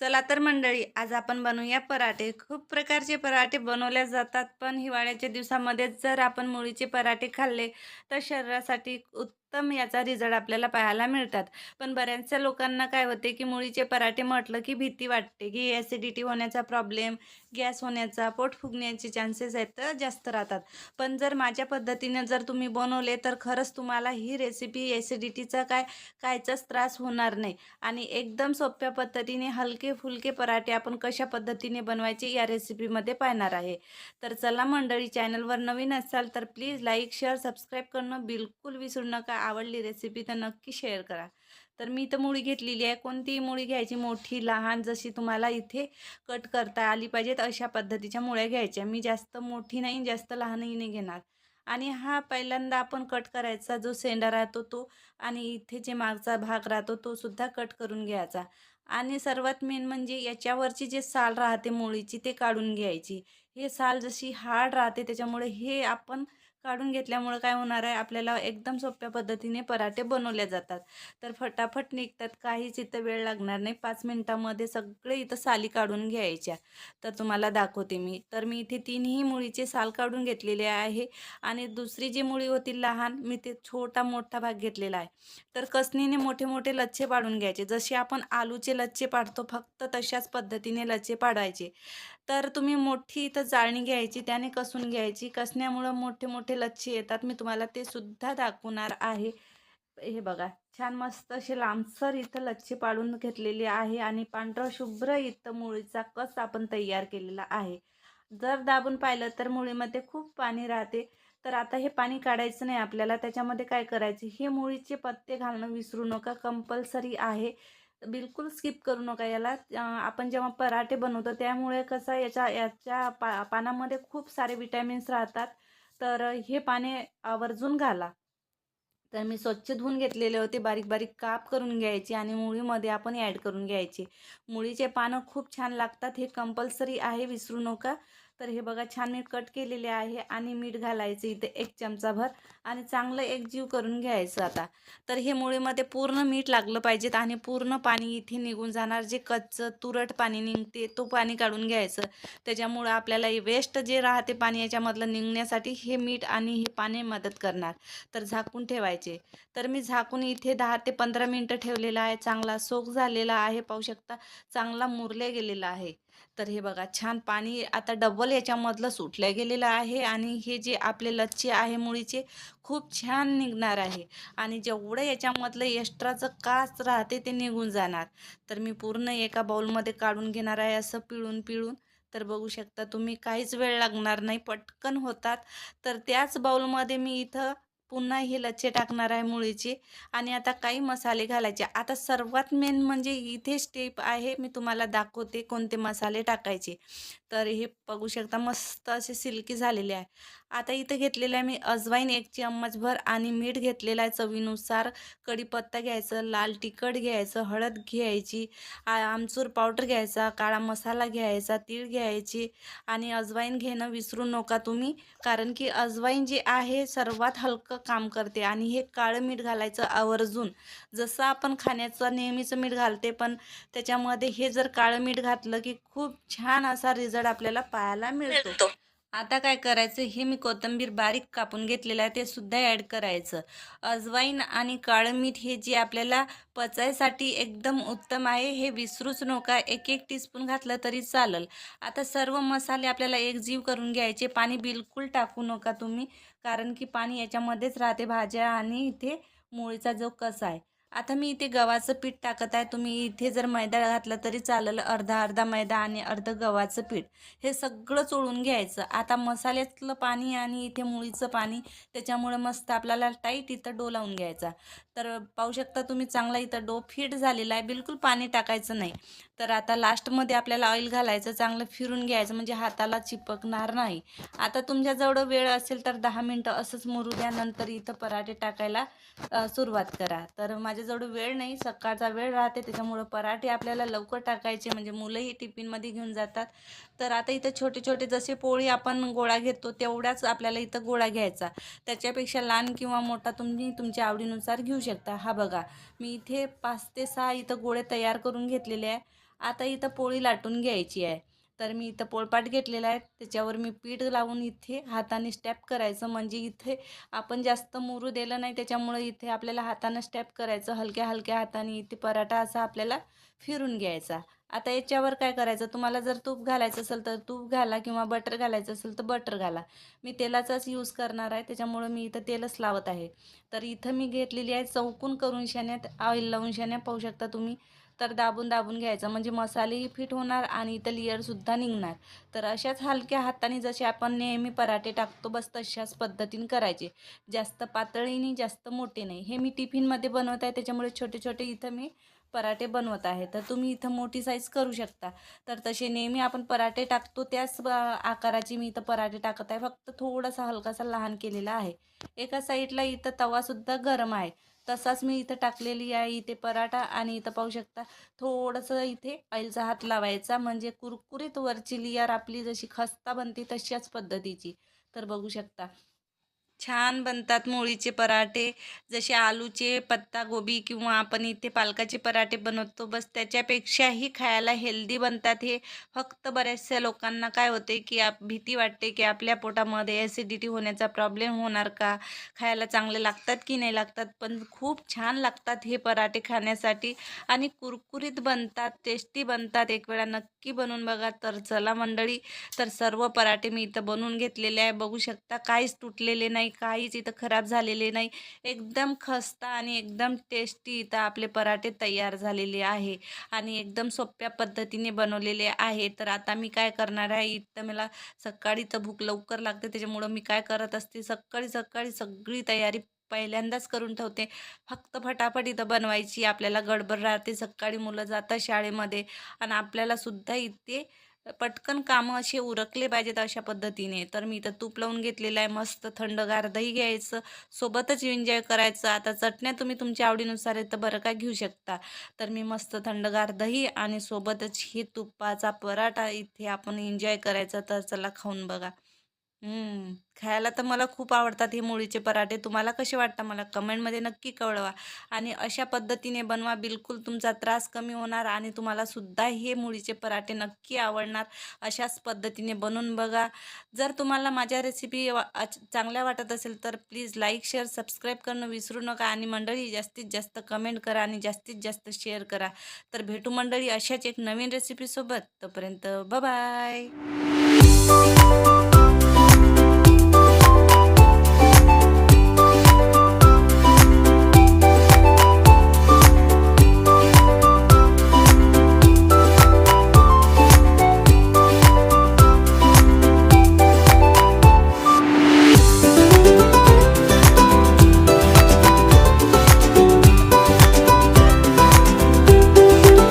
चला तर मंडळी आज आपण बनवूया पराठे. खूप प्रकारचे पराठे बनवले जातात पण हिवाळ्याच्या दिवसामध्ये जर आपण मुळीचे पराठे खाल्ले तर शरीरासाठी उत् उत्तम याचा रिझल्ट आपल्याला पाहायला मिळतात. पण बऱ्याचशा लोकांना काय होते की मुळीचे पराठे म्हटलं की भीती वाटते की ॲसिडिटी होण्याचा प्रॉब्लेम गॅस होण्याचा पोट फुगण्याचे चान्सेस आहेत तर जास्त राहतात. पण जर माझ्या पद्धतीने जर तुम्ही बनवले तर खरंच तुम्हाला ही रेसिपी ॲसिडिटीचा काय कायचाच त्रास होणार नाही. आणि एकदम सोप्या पद्धतीने हलके फुलके पराठे आपण कशा पद्धतीने बनवायचे या रेसिपीमध्ये पाहणार आहे. तर चला मंडळी चॅनलवर नवीन असाल तर प्लीज लाईक शेअर सबस्क्राईब करणं बिलकुल विसरू नका. आवडली रेसिपी तर नक्की शेअर करा. तर मी तर मुळी घेतलेली आहे. कोणतीही मुळी घ्यायची मोठी लहान जशी तुम्हाला इथे कट करता आली पाहिजेत अशा पद्धतीच्या मुळ्या घ्यायच्या. मी जास्त मोठी नाही जास्त लहानही नाही घेणार. आणि हा पहिल्यांदा आपण कट करायचा जो सेंडा राहतो तो आणि इथे जे मागचा भाग राहतो तो सुद्धा कट करून घ्यायचा. आणि सर्वात मेन म्हणजे याच्यावरची जे साल राहते मुळीची ते काढून घ्यायची. हे साल जशी हार्ड राहते त्याच्यामुळे हे आपण काढून घेतल्यामुळं काय होणार आहे? आपल्याला एकदम सोप्या पद्धतीने पराठे बनवले जातात. तर फटाफट निघतात. काहीच इथं वेळ लागणार नाही. पाच मिनटामध्ये सगळे इथं साली काढून घ्यायच्या. तर तुम्हाला दाखवते मी. तर मी इथे तीनही मुळीचे साल काढून घेतलेले आहे. आणि दुसरी जी मुळी होती लहान मी ते छोटा मोठा भाग घेतलेला आहे. तर कसनीने मोठे मोठे लच्छे पाडून घ्यायचे. जसे आपण आलूचे लच्छे पाडतो फक्त तशाच पद्धतीने लच्छे पाडायचे. तर तुम्ही मोठी इथं जाळणी घ्यायची त्याने कसून घ्यायची. कसण्यामुळं मोठे मोठे लच्छे येतात मी तुम्हाला ते सुद्धा दाखवणार आहे. हे बघा छान मस्त असे लांबसर इथं लच्छे पाडून घेतलेले आहे आणि पांढरा शुभ्र इथं मुळीचा कस आपण तयार केलेला आहे. जर दाबून पाहिलं तर मुळीमध्ये खूप पाणी राहते. तर आता हे पाणी काढायचं नाही आपल्याला त्याच्यामध्ये काय करायचे? हे मुळीचे पत्ते घालणं विसरू नका कंपल्सरी आहे. बिलकुल स्किप करू नका याला. आपण जेव्हा पराठे बनवतो त्यामुळे कसं याच्या याच्या पा पानामध्ये खूप सारे विटॅमिन्स राहतात. तर हे पाने आवर्जून घाला. तर मी स्वच्छ धुवून घेतलेले होते. बारीक बारीक काप करून घ्यायचे आणि मुळीमध्ये आपण ॲड करून घ्यायचे. मुळीचे पानं खूप छान लागतात. हे कंपल्सरी आहे. विसरू नका. तर हे बघा छान मी कट केलेले आहे आणि मीठ घालायचं इथे एक चमचाभर आणि चांगलं एकजीव करून घ्यायचं आता. तर हे मुळीमध्ये पूर्ण मीठ लागलं पाहिजेत आणि पूर्ण पाणी इथे निघून जाणार. जे कच्चं तुरट पाणी निघते तो पाणी काढून घ्यायचं. त्याच्यामुळं आपल्याला वेस्ट जे राहते पाणी याच्यामधलं निघण्यासाठी हे मीठ आणि हे पाणी मदत करणार. तर झाकून ठेवायचे. तर मी झाकून इथे दहा ते पंधरा मिनटं ठेवलेलं आहे. चांगला सोक झालेला आहे पाहू शकता. चांगला मुरले गेलेला आहे. तर हे बघा छान पाणी आता डबल याच्यामधलं सुटलं गेलेलं आहे आणि हे जे आपले लच्छे आहे मुळीचे खूप छान निघणार आहे. आणि जेवढं याच्यामधलं एक्स्ट्राचं काच राहते ते निघून जाणार. तर मी पूर्ण एका बाउलमध्ये काढून घेणार आहे असं पिळून पिळून. तर बघू शकता तुम्ही काहीच वेळ लागणार नाही पटकन होतात. तर त्याच बाउलमध्ये मी इथं पुन्हा हे लच्छे टाकणार आहे मुळीचे आणि आता काही मसाले घालायचे. आता सर्वात मेन म्हणजे इथे स्टेप आहे मी तुम्हाला दाखवते कोणते मसाले टाकायचे. तर हे बघू शकता मस्त असे सिल्की झालेले आहे. आता इथं घेतलेलं आहे मी अजवाईन एक चम्मचभर आणि मीठ घेतलेलं आहे चवीनुसार. कढीपत्ता घ्यायचं लाल तिखट घ्यायचं हळद घ्यायची आमचूर पावडर घ्यायचा काळा मसाला घ्यायचा तीळ घ्यायची आणि अजवाईन घेणं विसरू नका तुम्ही. कारण की अजवाईन जे आहे सर्वात हलकं काम करते आणि हे काळं मीठ घालायचं आवर्जून. जसं आपण खाण्याचं नेहमीचं मीठ घालते पण त्याच्यामध्ये हे जर काळं मीठ घातलं की खूप छान असा रिझल्ट आपल्याला पाहायला मिळतो. आता काय करायचं? हे मी कोथिंबीर बारीक कापून घेतलेलं आहे ते सुद्धा ॲड करायचं. अजवाईन आणि काळं मीठ हे जे आपल्याला पचायसाठी एकदम उत्तम आहे हे विसरूच नका. एक एक टीस्पून घातलं तरी चालेल. आता सर्व मसाले आपल्याला एकजीव करून घ्यायचे. पाणी बिलकुल टाकू नका तुम्ही कारण की पाणी याच्यामध्येच राहते भाज्या आणि इथे मुळीचा जो कसा आहे. आता मी इथे गव्हाचं पीठ टाकत आहे. तुम्ही इथे जर मैदा घातला तरी चालेल. अर्धा अर्धा मैदा आणि अर्धं गव्हाचं पीठ. हे सगळं चोळून घ्यायचं. आता मसाल्यातलं पाणी आणि इथे मुळीचं पाणी त्याच्यामुळे मस्त आपल्याला टाईट इथं डो लावून घ्यायचा. तर पाहू शकता तुम्ही चांगला इथं डो फिट झालेला आहे. बिलकुल पाणी टाकायचं नाही. तर आता लास्टमध्ये आपल्याला ऑइल घालायचं चांगलं फिरून घ्यायचं म्हणजे हाताला चिपकणार नाही. आता तुमच्याजवळ वेळ असेल तर दहा मिनटं असंच मुरू द्या. नंतर इथं पराठे टाकायला सुरुवात करा. तर माझ्या माझ्याजवळ वेळ नाही सकाळचा वेळ राहते त्याच्यामुळं पराठे आपल्याला लवकर टाकायचे म्हणजे मुलंही टिफिनमध्ये घेऊन जातात. तर आता इथं छोटे छोटे जसे पोळी आपण गोळा घेतो तेवढ्याच आपल्याला इथं गोळा घ्यायचा. त्याच्यापेक्षा लहान किंवा मोठा तुम्ही तुमच्या आवडीनुसार घेऊ शकता. हा बघा मी इथे पाच ते सहा इथं गोळे तयार करून घेतलेले आहे. आता इथं पोळी लाटून घ्यायची आहे. तर मी इथं पोळपाट घेतलेला आहे. त्याच्यावर मी पीठ लावून इथे हाताने स्टॅप करायचं. म्हणजे इथे आपण जास्त मुरू दिलं नाही त्याच्यामुळे इथे आपल्याला हातानं स्टॅप करायचं. हलक्या हलक्या हाताने इथे पराठा असा आपल्याला फिरून घ्यायचा. आता याच्यावर काय करायचं? तुम्हाला जर तूप घालायचं असेल तर तूप घाला किंवा बटर घालायचं असेल तर बटर घाला. मी तेलाचाच यूज करणार आहे. त्याच्यामुळं मी इथं तेलच लावत आहे. तर इथं मी घेतलेली आहे चौकून करून शेण्यात ऑइल लावून शेण्या पाहू शकता तुम्ही. तर दाबून दाबून घ्यायचं. म्हणजे मसालेही फिट होणार आणि इथं लेअरसुद्धा निघणार. तर अशाच हलक्या हाताने जसे आपण नेहमी पराठे टाकतो बस तशाच पद्धतीने करायचे. जास्त पातळीने जास्त मोठे नाही. हे मी टिफिनमध्ये बनवत आहे त्याच्यामुळे छोटे छोटे इथं मी पराठे बनवत आहे. तर तुम्ही इथं मोठी साईज करू शकता. तर तसे नेहमी आपण पराठे टाकतो त्याच आकाराची मी इथं पराठे टाकत आहे. फक्त थोडासा हलकासा लहान केलेला आहे. एका साईडला इथं तवासुद्धा गरम आहे. तसाच मी इथं टाकलेली आहे. इथे पराठा आणि इथं पाहू शकता थोडंसं इथे ऑइलचा हात लावायचा. म्हणजे कुरकुरीत वरची लियार आपली जशी खस्ता बनते तशाच पद्धतीची. तर बघू शकता. छान बनतात मोळीचे पराठे. जसे आलूचे पत्ता गोबी किंवा आपण इथे पालकाचे पराठे बनवतो बस त्याच्यापेक्षाही खायला हेल्दी बनतात हे. फक्त बऱ्याचशा लोकांना काय होते की आप भीती वाटते की आपल्या पोटामध्ये ॲसिडिटी होण्याचा प्रॉब्लेम होणार का? खायला चांगले लागतात की नाही लागतात? पण खूप छान लागतात हे पराठे खाण्यासाठी. आणि कुरकुरीत बनतात टेस्टी बनतात. एक वेळा नक्की बनवून बघा. तर चला मंडळी तर सर्व पराठे मी इथं बनवून घेतलेले आहे. बघू शकता काहीच तुटलेले नाही. काहीच इथं खराब झालेले नाही. एकदम खस्ता आणि एकदम टेस्टी इथं आपले पराठे तयार झालेले आहे. आणि एकदम सोप्या पद्धतीने बनवलेले आहे. तर आता मी काय करणार आहे? इथं मला सकाळी तर भूक लवकर लागते. त्याच्यामुळं मी काय करत असते? सकाळी सकाळी सगळी तयारी पहिल्यांदाच करून ठेवते. फक्त फटाफट इथं बनवायची. आपल्याला गडबड राहते. सकाळी मुलं जातात शाळेमध्ये. आणि आपल्यालासुद्धा इथे पटकन कामं असे उरकले पाहिजेत अशा पद्धतीने. तर मी इथं तूप लावून घेतलेलं आहे मस्त थंडगार दही घ्यायचं सोबतच एन्जॉय करायचं. आता चटण्या तुम्ही तुमच्या आवडीनुसार इथं बरं काय घेऊ शकता. तर मी मस्त थंडगार दही आणि सोबतच हे तुपाचा पराठा इथे आपण एन्जॉय करायचा तर चला खाऊन बघा. हम्म, खायला तर मला खूप आवडतात हे मुळीचे पराठे. तुम्हाला कसे वाटतात मला? कमेंटमध्ये नक्की कळवा. आणि अशा पद्धतीने बनवा. बिलकुल तुमचा त्रास कमी होणार आणि तुम्हाला सुद्धा हे मुळीचे पराठे नक्की आवडणार. अशाच पद्धतीने बनवून बघा. जर तुम्हाला माझ्या रेसिपी वा अच- चांगल्या वाटत असेल तर प्लीज लाईक शेअर सबस्क्राईब करणं विसरू नका आणि मंडळी जास्तीत जास्त कमेंट करा आणि जास्तीत जास्त शेअर करा. तर भेटू मंडळी अशाच एक नवीन रेसिपीसोबत तोपर्यंत बाय